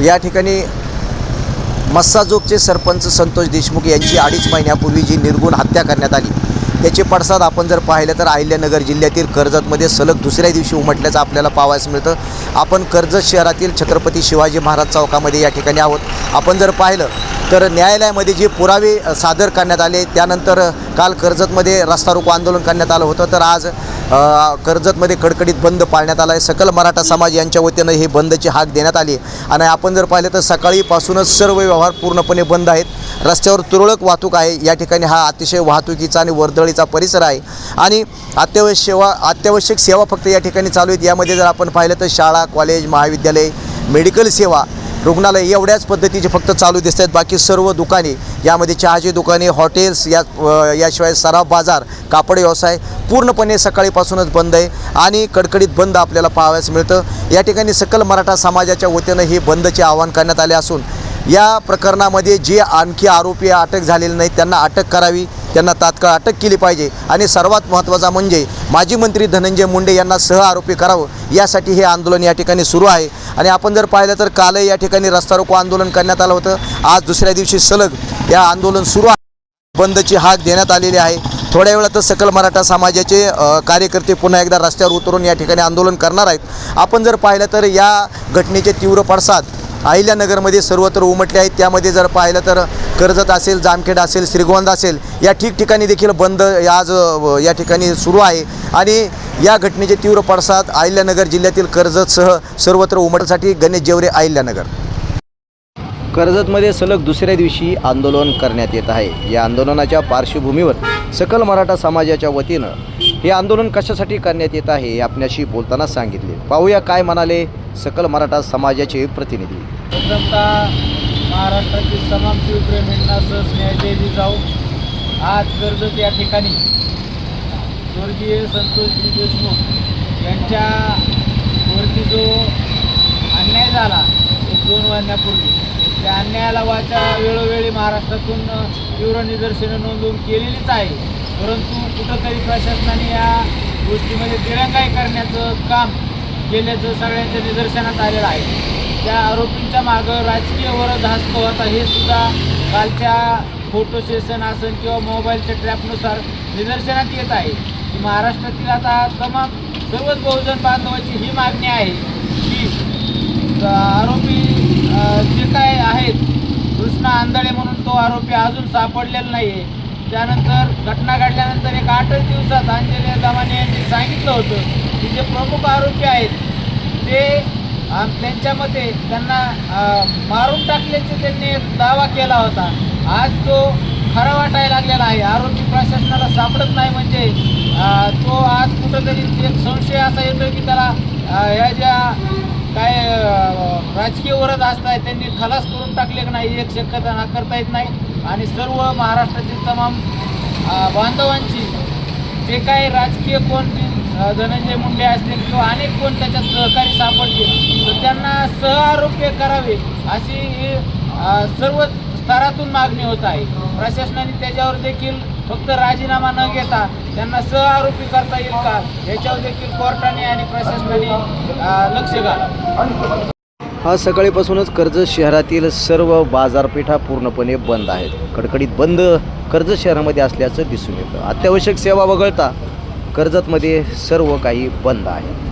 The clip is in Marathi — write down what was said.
या ठिकाणी मस्साजोगचे सरपंच संतोष देशमुख यांची अडीच महिन्यापूर्वी जी निर्गुण हत्या करण्यात आली त्याचे पडसाद आपण जर पाहिलं तर अहिल्यानगर जिल्ह्यातील कर्जतमध्ये सलग दुसऱ्या दिवशी उमटल्याचं आपल्याला पाहावयास मिळतं. आपण कर्जत शहरातील छत्रपती शिवाजी महाराज चौकामध्ये या ठिकाणी आहोत. आपण जर पाहिलं तर न्यायालयामध्ये जे पुरावे सादर करण्यात आले त्यानंतर काल कर्जतमध्ये रस्ता रोको आंदोलन करण्यात आलं होतं. तर आज कर्जतमध्ये कडकडीत बंद पाळण्यात आला आहे सकल मराठा समाज यांच्या वतीनं हे बंदची हाक देण्यात आली. आणि आपण जर पाहिलं तर सकाळीपासूनच सर्व व्यवहार पूर्णपणे बंद आहेत. रस्त्यावर तुरळक वाहतूक आहे. या ठिकाणी हा अतिशय वाहतुकीचा आणि वर्दळीचा परिसर आहे. आणि अत्यावश्यक सेवा अत्यावश्यक सेवा फक्त या ठिकाणी चालू आहेत. यामध्ये जर आपण पाहिलं तर शाळा कॉलेज महाविद्यालय मेडिकल सेवा रुग्णालय एवढ्याच पद्धतीचे फक्त चालू दिसत आहेत. बाकी सर्व दुकाने यामध्ये चहाची दुकाने हॉटेल्स या याशिवाय सराफ बाजार कापड व्यवसाय पूर्णपणे सकाळीपासूनच बंद आहे आणि कडकडीत बंद आपल्याला पाहावयास मिळतं. या ठिकाणी सकल मराठा समाजाच्या वतीनं हे बंदचे आवाहन करण्यात आले असून या प्रकरणामध्ये जे आणखी आरोपी अटक झालेले नाहीत त्यांना अटक करावी त्यांना तात्काळ अटक केली पाहिजे. आणि सर्वात महत्त्वाचा म्हणजे माजी मंत्री धनंजय मुंडे यांना सह आरोपी करावं यासाठी हे आंदोलन या ठिकाणी सुरू आहे. आणि आपण जर पाहिलं तर कालही या ठिकाणी रस्ता रोको आंदोलन करण्यात आलं होतं. आज दुसऱ्या दिवशी सलग या आंदोलन सुरू आहे. बंदची हाक देण्यात आलेली आहे. थोड्या वेळातच सकल मराठा समाजाचे कार्यकर्ते पुन्हा एकदा रस्त्यावर उतरून या ठिकाणी आंदोलन करणार आहेत. आपण जर पाहिलं तर या घटनेचे तीव्र पडसाद अहिल्यानगरमध्ये सर्वत्र उमटले आहेत. त्यामध्ये जर पाहिलं तर कर्जत असेल जामखेड असेल श्रीगोंद असेल या ठिकठिकाणी देखील बंद आज या ठिकाणी सुरू आहे. आणि या घटनेचे तीव्र पडसाद अहिल्यानगर जिल्ह्यातील कर्जतसह सर्वत्र उमटसाठी गणेश जेवरे अहिल्यानगर. कर्जतमध्ये सलग दुसऱ्या दिवशी आंदोलन करण्यात येत आहे. या आंदोलनाच्या पार्श्वभूमीवर सकल मराठा समाजाच्या वतीनं हे आंदोलन कशासाठी करण्यात येत आहे हे आपल्याशी बोलताना सांगितले. पाहूया काय म्हणाले सकल मराठा समाजाचे प्रतिनिधी. महाराष्ट्रातील तमाम शिवप्रेमींना सहज न्याय दिली जाऊ. आज कर्जत या ठिकाणी स्वर्गीय संतोषजी देशमुख यांच्या वरती जो अन्याय झाला एक दोन महिन्यापूर्वी. त्या अन्यायाला वाचा वेळोवेळी महाराष्ट्रातून तीव्र निदर्शनं नोंदवून केलेलीच आहे. परंतु कुठंतरी प्रशासनाने या गोष्टीमध्ये दिरंगाई करण्याचं काम केल्याचं सगळ्यांच्या निदर्शनात आलेलं आहे. त्या आरोपींच्या मागं राजकीय वरद हस्त होता हे सुद्धा कालच्या फोटो सेशन असेल किंवा मोबाईलच्या ट्रॅपनुसार निदर्शनात येत आहे. की महाराष्ट्रातील आता तमाम सर्वच बहुजन बांधवाची ही मागणी आहे की आरोपी जे काय आहेत कृष्णा आंधळे म्हणून तो आरोपी अजून सापडलेला नाही आहे त्यानंतर घटना घडल्यानंतर एक आठच दिवसात अंजली दमाने यांनी सांगितलं होतं की जे प्रमुख आरोपी आहेत ते त्यांच्या मते त्यांना मारून टाकल्याचे त्यांनी दावा केला होता. आज तो खरा वाटायला लागलेला आहे. आरोपी प्रशासनाला सापडत नाही म्हणजे तो आज कुठंतरी एक संशय असा येतो की त्याला ह्या ज्या काय राजकीय वरद असताय त्यांनी खलास करून टाकले की नाही एक शक्यता नाकारता येत नाही. आणि सर्व महाराष्ट्रातील तमाम बांधवांची जे काही राजकीय कोण धनंजय मुंडे असतील किंवा अनेक कोण त्याच्यात सहकारी सापडतील त्यांना सह आरोग्य करावे अशी ही सर्व स्तरातून मागणी होत आहे. प्रशासनाने त्याच्यावर देखील फक्त राजीनामा न घेता त्यांना सह आरोपी करता येईल का याच्यावर देखील कोर्टाने आणि प्रशासनाने लक्ष घालावं. आज सकाळीपासूनच कर्जत शहरातील सर्व बाजारपेठा पूर्णपणे बंद आहेत. कडकडीत बंद कर्जत शहरामध्ये असल्याचं दिसून येतं. अत्यावश्यक सेवा वगळता कर्जतमध्ये सर्व काही बंद आहे.